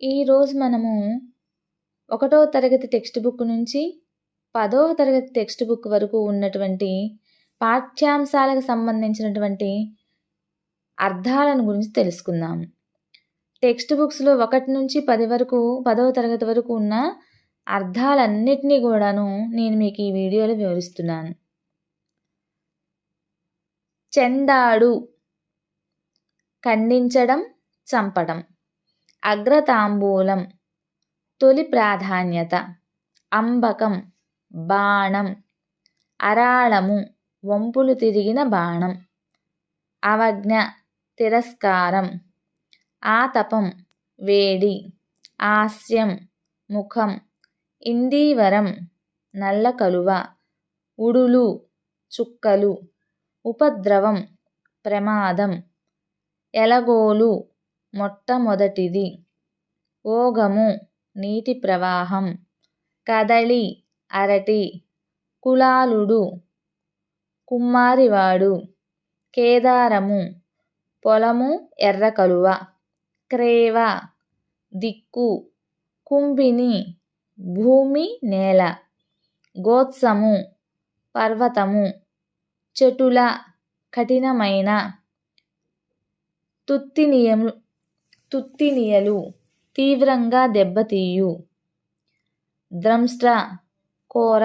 ఈరోజు మనము ఒకటో తరగతి టెక్స్ట్ బుక్ నుంచి పదవ తరగతి టెక్స్ట్ బుక్ వరకు ఉన్నటువంటి పాఠ్యాంశాలకు సంబంధించినటువంటి అర్థాలను గురించి తెలుసుకుందాం. టెక్స్ట్ బుక్స్లో ఒకటి నుంచి పది వరకు పదవ తరగతి వరకు ఉన్న అర్థాలన్నిటినీ కూడాను నేను మీకు ఈ వీడియోలో వివరిస్తున్నాను. చెండాడు ఖండించడం చంపడం. అగ్రతాంబూలం తొలి ప్రాధాన్యత అంబకం బాణం అరాళము వంపులు తిరిగిన బాణం అవజ్ఞ తిరస్కారం ఆతపం వేడి ఆస్యం ముఖం ఇందీవరం నల్ల కలువ ఉడులు చుక్కలు ఉపద్రవం ప్రమాదం ఎలగోలు మొట్టమొదటిది. ఓగము నీటి ప్రవాహం కదలి అరటి కులాలుడు కుమ్మారివాడు కేదారము పొలము ఎర్రకలువ క్రేవ దిక్కు కుంభిని భూమి నేల గోత్సము పర్వతము చెటుల కఠినమైన తుత్తినియము తుత్తినియలు తీవ్రంగా దెబ్బతీయు. ద్రంష్ట్ర కోర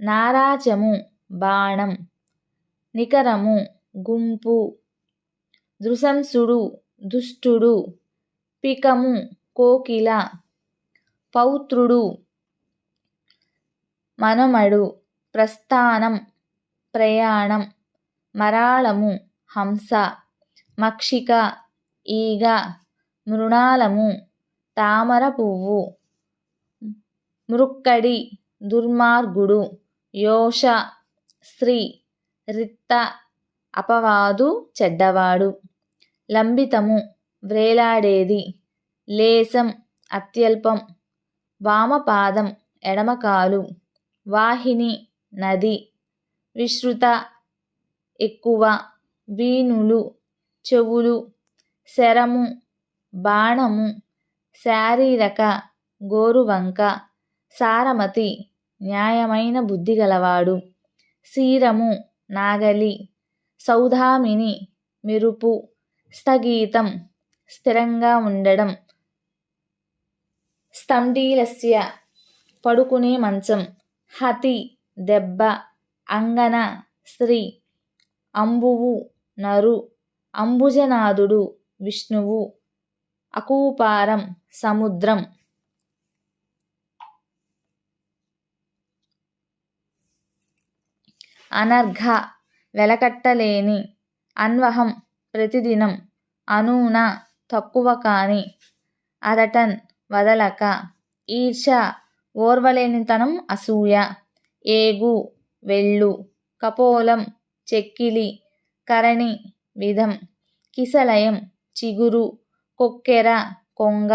నారాచము బాణం నికరము గుంపు దృశంసుడు దుష్టుడు పికము కోకిల పౌత్రుడు మనమడు ప్రస్థానం ప్రయాణం మరాళము హంస మక్షిక ఈగ మృణాలము తామర పువ్వు మృక్కడి దుర్మార్గుడు యోష స్త్రీ రిత్త అపవాదు చెడ్డవాడు. లంబితము వ్రేలాడేది లేసం అత్యల్పం వామపాదం ఎడమకాలు వాహిని నది విశ్రుత ఎక్కువ వీణులు చెవులు శరము బాణము శారీరక గోరువంక సారమతి న్యాయమైన బుద్ధి గలవాడు. శీరము నాగలి సౌధామిని మెరుపు స్థగీతం స్థిరంగా ఉండడం. స్తండీలస్య పడుకునే మంచం హతి దెబ్బ అంగన స్త్రీ అంబువు నరు అంబుజనాథుడు విష్ణువు. అకూపారం సముద్రం. అనర్ఘ వెలకట్టలేని అన్వహం ప్రతిదినం. అనూన తక్కువ కాని. అదటన్ వదలక. ఈర్ష ఓర్వలేనితనం అసూయ. ఏగు వెళ్ళు. కపోలం చెక్కిలి. కరణి విధం. కిసలయం చిగురు కొక్కెర కొంగ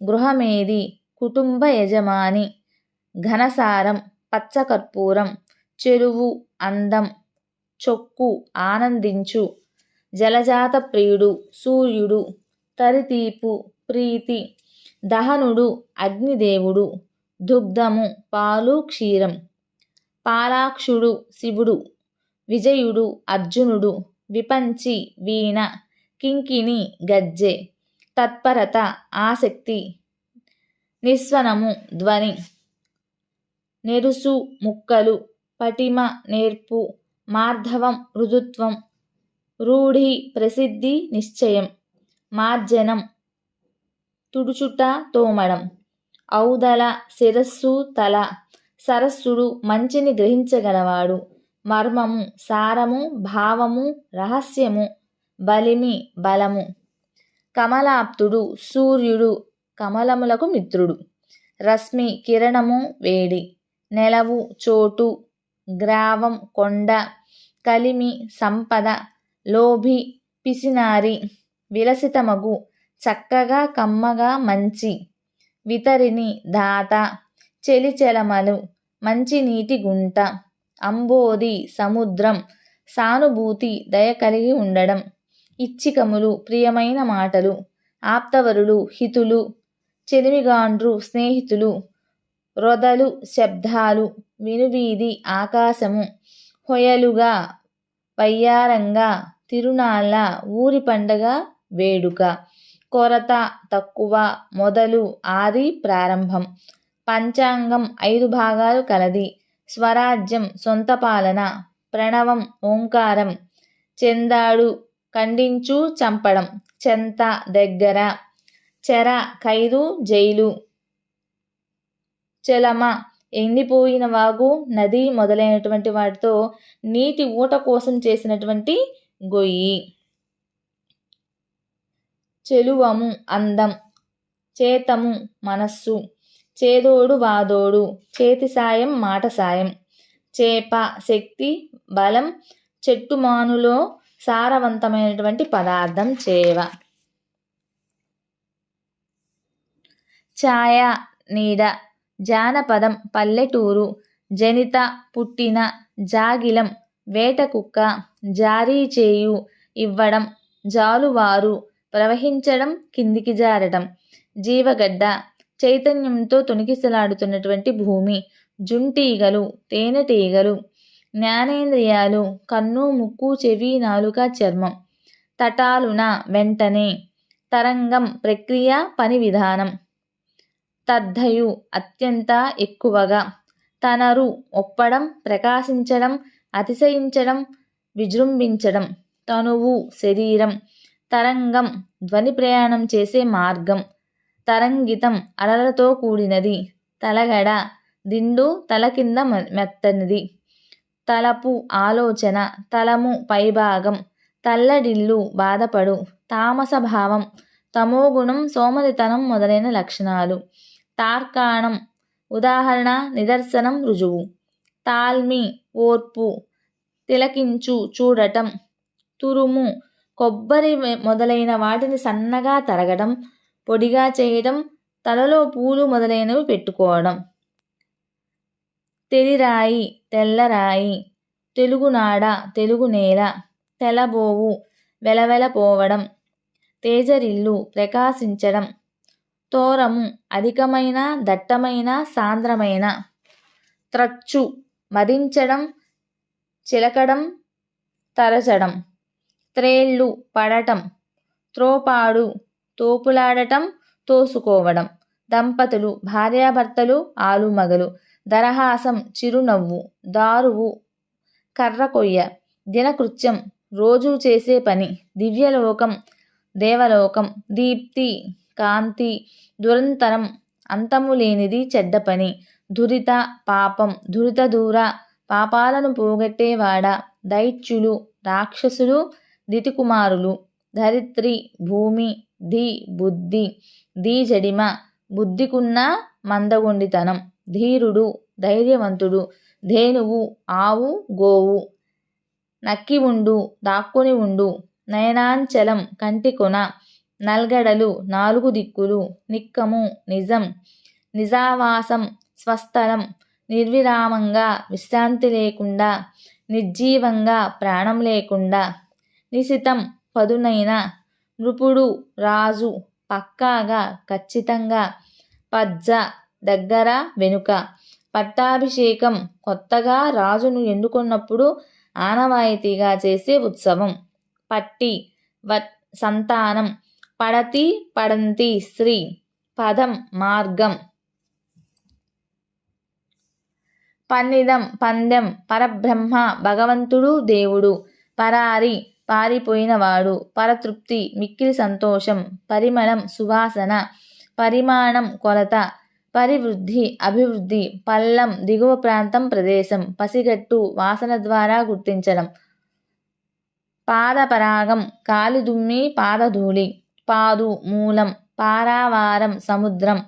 గృహమేది కుటుంబ యజమాని ఘనసారం పచ్చకర్పూరం చెరువు అందం చొక్కు ఆనందించు జలజాత ప్రియుడు సూర్యుడు తరితీపు ప్రీతి దహనుడు అగ్నిదేవుడు దుగ్ధము పాలు క్షీరం పాలాక్షుడు శివుడు విజయుడు అర్జునుడు విపంచి వీణ కింకిణి గజ్జె తత్పరత ఆసక్తి నిస్వనము ధ్వని నెరుసు ముక్కలు పటిమ నేర్పు మార్ధవం మృదుత్వం రూఢి ప్రసిద్ధి నిశ్చయం మార్జనం తుడుచుట తోమడం ఔదల శిరస్సు తల సరస్సుడు మంచిని గ్రహించగలవాడు మర్మము సారము భావము రహస్యము బలిమి బలము. కమలాప్తుడు సూర్యుడు కమలములకు మిత్రుడు. రశ్మి కిరణము వేడి. నెలవు చోటు గ్రావం కొండ కలిమి సంపద. లోభి పిసినారి. విలసితమగు చక్కగా కమ్మగా మంచి. వితరిని దాత. చెలిచెలమలు మంచినీటి గుంట. అంబోది సముద్రం. సానుభూతి దయ కలిగి ఉండడం. ఇచ్చికములు ప్రియమైన మాటలు ఆప్తవరులు హితులు చెలిమిగాండ్రు స్నేహితులు రొదలు శబ్దాలు వినువీధి ఆకాశము హొయలుగా వయ్యారంగా తిరునాళ్ళ ఊరి పండగ వేడుక కొరత తక్కువ మొదలు ఆది ప్రారంభం పంచాంగం ఐదు భాగాలు కలది స్వరాజ్యం సొంత పాలన ప్రణవం ఓంకారం చెందాడు ఖండించు చంపడం. చెంత దగ్గర. చెర ఖైదు జైలు. చెలమ. ఎండిపోయిన వాగు నది మొదలైనటువంటి వాటితో నీటి ఊట కోసం చేసినటువంటి గొయ్యి. చెలువము అందం. చేతము మనస్సు. చేదోడు వాదోడు. చేతి సాయం మాట సాయం. చేప శక్తి బలం చెట్టుమానులో సారవంతమైనటువంటి పదార్థం చేవ. ఛాయ నీడ జానపదం పల్లెటూరు జనిత పుట్టిన జాగిలం వేట కుక్క జారీ చేయు ఇవ్వడం జాలువారు ప్రవహించడం కిందికి జారడం జీవగడ్డ చైతన్యంతో తొణికిసలాడుతున్నటువంటి భూమి జుంటీగలు తేనెటీగలు జ్ఞానేంద్రియాలు కన్ను ముక్కు చెవి నాలుక చర్మం. తటాలున వెంటనే తరంగం ప్రక్రియ పని విధానం. తద్ధయు అత్యంత ఎక్కువగా. తనరు ఒప్పడం ప్రకాశించడం అతిశయించడం విజృంభించడం. తనువు శరీరం. తరంగం ధ్వని ప్రయాణం చేసే మార్గం. తరంగితం అలలతో కూడినది. తలగడ దిండు తల కింద మెత్తనిది. తలపు ఆలోచన తలము పైభాగం తల్లడిల్లు బాధపడు తామస భావం తమోగుణం సోమరితనం మొదలైన లక్షణాలు. తార్కాణం ఉదాహరణ నిదర్శనం రుజువు. తాల్మి ఓర్పు తిలకించు చూడటం. తురుము కొబ్బరి మొదలైన వాటిని సన్నగా తరగడం పొడిగా చేయడం తలలో పూలు మొదలైనవి పెట్టుకోవడం. తెలిరాయి తెల్లరాయి తెలుగునాడ తెలుగు నేల తెలబోవు వెలవెలపోవడం తేజరిల్లు ప్రకాశించడం తోరము అధికమైన దట్టమైన సాంద్రమైన త్రచ్చు మదించడం చిలకడం తరచడం త్రేళ్ళు పడటం త్రోపాడు తోపులాడటం తోసుకోవడం దంపతులు భార్యాభర్తలు ఆలుమగలు దరహాసం చిరునవ్వు దారువు కర్ర కొయ్య దినకృత్యం రోజూ చేసే పని దివ్యలోకం దేవలోకం దీప్తి కాంతి దురంతరం అంతము లేనిది చెడ్డ పని దురిత పాపం దురిత దూర పాపాలను పోగొట్టేవాడ దైత్యులు రాక్షసులు దితికుమారులు ధరిత్రి భూమి ది బుద్ధి ధీజడిమ బుద్ధికున్న మందగొండితనం. ధీరుడు ధైర్యవంతుడు ధేనువు ఆవు గోవు నక్కి ఉండు దాక్కుని ఉండు నయనాంచలం కంటికొన నల్గడలు నాలుగు దిక్కులు నిక్కము నిజం నిజావాసం స్వస్థలం నిర్విరామంగా విశ్రాంతి లేకుండా నిర్జీవంగా ప్రాణం లేకుండా నిశితం పదునైన నృపుడు రాజు పక్కాగా ఖచ్చితంగా పజ్జ దగ్గర వెనుక. పట్టాభిషేకం కొత్తగా రాజును ఎన్నుకున్నప్పుడు ఆనవాయితీగా చేసే ఉత్సవం. పట్టి వ సంతానం పడతి పడంతి స్త్రీ పదం మార్గం. పన్నిదం పందెం పరబ్రహ్మ భగవంతుడు దేవుడు. పరారి పారిపోయినవాడు. పరతృప్తి మిక్కిలి సంతోషం పరిమళం సువాసన. పరిమాణం కొలత. పరివృద్ధి అభివృద్ధి పల్లం దిగువ ప్రాంతం ప్రదేశం పసిగట్టు వాసన ద్వారా గుర్తించడం. పాదపరాగం కాలిదుమ్మి పాదధూళి. పాదు మూలం పారావారం సముద్రం.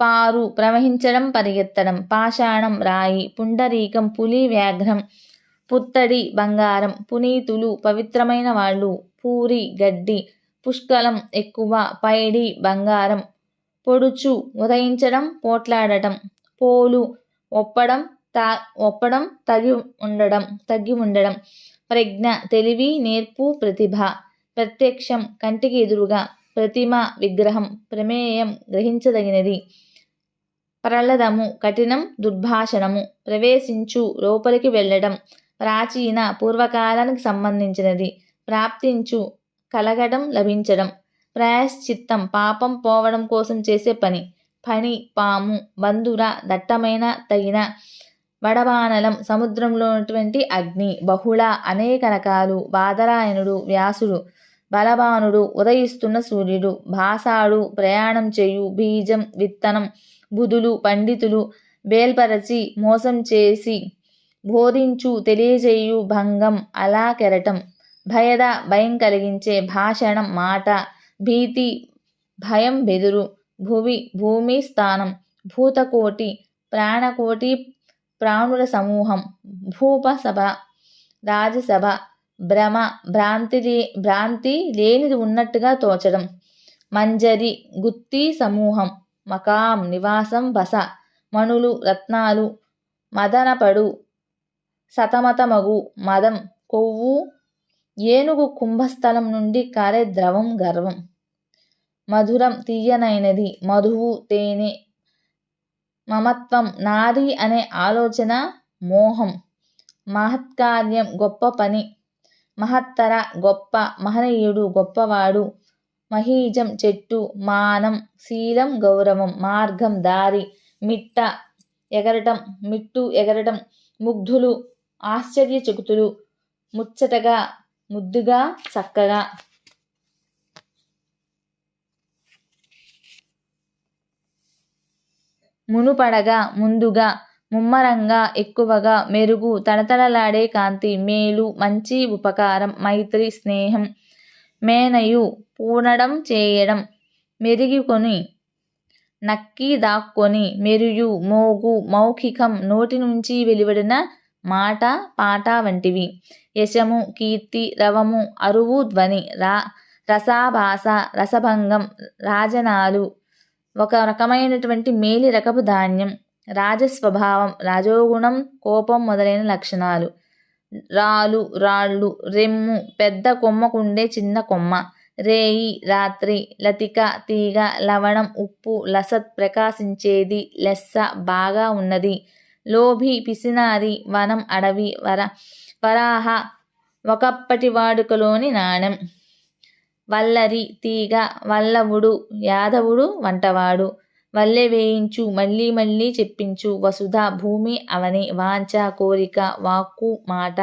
పారు ప్రవహించడం పరిగెత్తడం. పాషాణం రాయి. పుండరీకం పులి వ్యాఘ్రం. పుత్తడి బంగారం. పునీతులు పవిత్రమైన వాళ్ళు. పూరి గడ్డి. పుష్కలం ఎక్కువ. పైడి బంగారం. పొడుచు ఉదయించడం పోట్లాడటం. పోలు ఒప్పడం తా ఒప్పడం తగి ఉండడం తగ్గి ఉండడం. ప్రజ్ఞ తెలివి నేర్పు ప్రతిభ. ప్రత్యక్షం కంటికి ఎదురుగా. ప్రతిమ విగ్రహం ప్రమేయం గ్రహించదగినది. ప్రలదము కఠినం దుర్భాషణము. ప్రవేశించు లోపలికి వెళ్ళడం. ప్రాచీన పూర్వకాలానికి సంబంధించినది. ప్రాప్తించు కలగడం లభించడం. ప్రాయశ్చిత్తం పాపం పోవడం కోసం చేసే పని. పని పాము బంధుర దట్టమైన తగిన వడబానలం సముద్రంలో ఉన్నటువంటి అగ్ని బహుళ అనేక రకాలు బాదరాయణుడు వ్యాసుడు బలబానుడు ఉదయిస్తున్న సూర్యుడు భాసాడు ప్రయాణం చేయు బీజం విత్తనం బుధులు పండితులు బేల్పరచి మోసం చేసి బోధించు తెలియజేయు భంగం అలా కెరటం భయద భయం కలిగించే భాషణం మాట భీతి భయం బెదురు భువి భూమి స్థానం భూతకోటి ప్రాణకోటి ప్రాణుల సమూహం భూపసభ రాజసభ భ్రమ భ్రాంతి భ్రాంతి లేనిది ఉన్నట్టుగా తోచడం. మంజరి గుత్తి సమూహం మకాం నివాసం బస మణులు రత్నాలు మదనపడు సతమతమగు మదం కొవ్వు ఏనుగు కుంభస్థలం నుండి కారే ద్రవం గర్వం. మధురం తీయనైనది. మధువు తేనె మమత్వం నాది అనే ఆలోచన మోహం. మహత్కార్యం గొప్ప పని. మహత్తర గొప్ప మహనీయుడు గొప్పవాడు. మహీజం చెట్టు మానం శీలం గౌరవం మార్గం దారి మిట్ట ఎగరటం మిట్టు ఎగరటం ముగ్ధులు ఆశ్చర్యచకుతులు ముచ్చటగా ముద్దుగా చక్కగా. మునుపడగా ముందుగా ముమ్మరంగా ఎక్కువగా మెరుగు తడతడలాడే కాంతి మేలు మంచి ఉపకారం మైత్రి స్నేహం మేనయు పూనడం చేయడం మెరిగికొని నక్కి దాక్కొని మెరుయు మోగు మౌఖికం నోటి నుంచి వెలువడిన మాట పాట వంటివి. యశము కీర్తి రవము అరువు ధ్వని రా రసాభాస రసభంగం రాజనాలు. ఒక రకమైనటువంటి మేలి రకపు ధాన్యం రాజస్వభావం రాజోగుణం కోపం మొదలైన లక్షణాలు. రాలు రాళ్ళు రెమ్ము పెద్ద కొమ్మకుండే చిన్న కొమ్మ. రేయి రాత్రి లతిక తీగ లవణం ఉప్పు లసత్ ప్రకాశించేది లెస్స బాగా ఉన్నది. లోభి పిసినారి వనం అడవి వర వరాహ ఒకప్పటి వాడుకలోని నాణెం. వల్లరి తీగ వల్లవుడు యాదవుడు వంటవాడు. వల్లె వేయించు మళ్ళీ మళ్ళీ చెప్పించు. వసుధ భూమి అవని వాంఛ కోరిక వాక్కు మాట.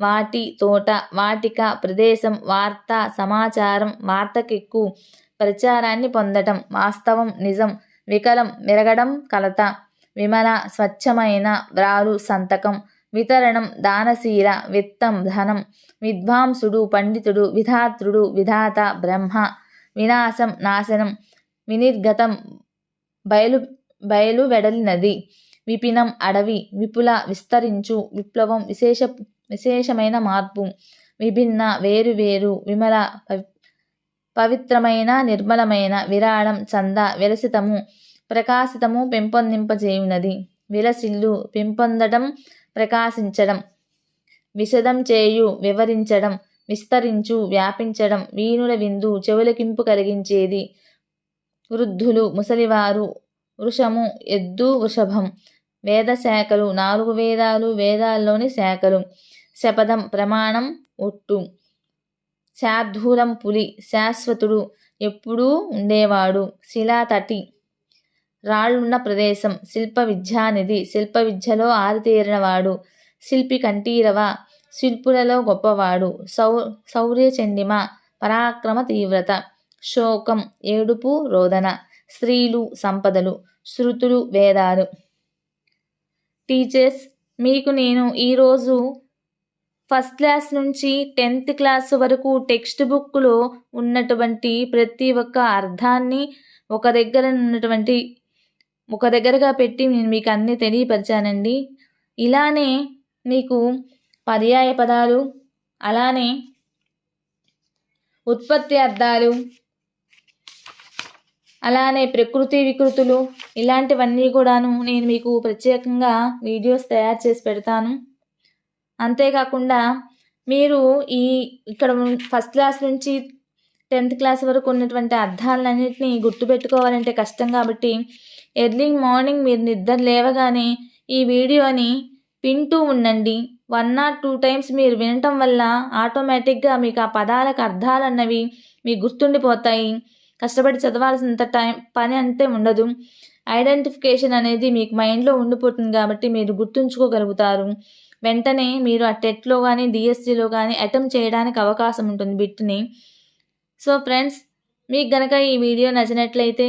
వాటి తోట వాటిక ప్రదేశం వార్త సమాచారం వార్తకెక్కు. ప్రచారాన్ని పొందటం వాస్తవం నిజం వికలం విరగడం కలత. విమల స్వచ్ఛమైన వ్రాలు సంతకం వితరణం దానశీల విత్తం ధనం విద్వాంసుడు పండితుడు విధాతృడు విధాత బ్రహ్మ వినాశం నాశనం వినిర్గతం బయలు బయలు వెడలినది విపినం అడవి విపుల విస్తరించు విప్లవం విశేష విశేషమైన మార్పు విభిన్న వేరువేరు విమల పవిత్రమైన నిర్మలమైన విరాళం చంద విలసితము ప్రకాశితము పెంపొందింపజేయునది. విలసిల్లు పెంపొందడం ప్రకాశించడం విశదం చేయు వివరించడం విస్తరించు వ్యాపించడం వీణుల విందు చెవులకింపు కలిగించేది. వృద్ధులు ముసలివారు వృషము ఎద్దు వృషభం వేద శాఖలు నాలుగు వేదాలు వేదాల్లోని శాఖలు. శపథం ప్రమాణం ఒట్టు. శార్ధూలం పులి శాశ్వతుడు ఎప్పుడూ ఉండేవాడు. శిలాతటి రాళ్ళున్న ప్రదేశం. శిల్ప విద్యానిధి. శిల్ప విద్యలో ఆరితేరినవాడు శిల్పి కంఠీరవ. శిల్పులలో గొప్పవాడు. సౌ శౌర్య చండిమ. పరాక్రమ తీవ్రత. శోకం. ఏడుపు రోదన. స్త్రీలు సంపదలు. శృతులు వేదాలు. టీచర్స్ మీకు నేను ఈరోజు ఫస్ట్ క్లాస్ నుంచి టెన్త్ క్లాస్ వరకు టెక్స్ట్ బుక్లో ఉన్నటువంటి ప్రతి ఒక్క అర్థాన్ని ఒక దగ్గర ఉన్నటువంటి ఒక దగ్గరగా పెట్టి నేను మీకు అన్నీ తెలియపరిచానండి. ఇలానే మీకు పర్యాయ పదాలు అలానే ఉత్పత్తి అర్థాలు అలానే ప్రకృతి వికృతులు ఇలాంటివన్నీ కూడాను నేను మీకు ప్రత్యేకంగా వీడియోస్ తయారు చేసి పెడతాను. అంతేకాకుండా మీరు ఈ ఇక్కడ ఫస్ట్ క్లాస్ నుంచి టెన్త్ క్లాస్ వరకు ఉన్నటువంటి అర్థాలన్నింటినీ గుర్తుపెట్టుకోవాలంటే కష్టం కాబట్టి ఎర్లీ మార్నింగ్ మీరు నిద్ర లేవగానే ఈ వీడియోని వింటూ ఉండండి. వన్ ఆర్ టూ టైమ్స్ మీరు వినటం వల్ల ఆటోమేటిక్గా మీకు ఆ పదాలకు అర్థాలు అన్నవి మీకు గుర్తుండిపోతాయి. కష్టపడి చదవాల్సినంత టైం పని అంటే ఉండదు. ఐడెంటిఫికేషన్ అనేది మీకు మైండ్లో ఉండిపోతుంది కాబట్టి మీరు గుర్తుంచుకోగలుగుతారు. వెంటనే మీరు ఆ టెట్లో కానీ డిఎస్సిలో కానీ అటెంప్ట్ చేయడానికి అవకాశం ఉంటుంది బిట్ని. సో ఫ్రెండ్స్ మీకు గనక ఈ వీడియో నచ్చినట్లయితే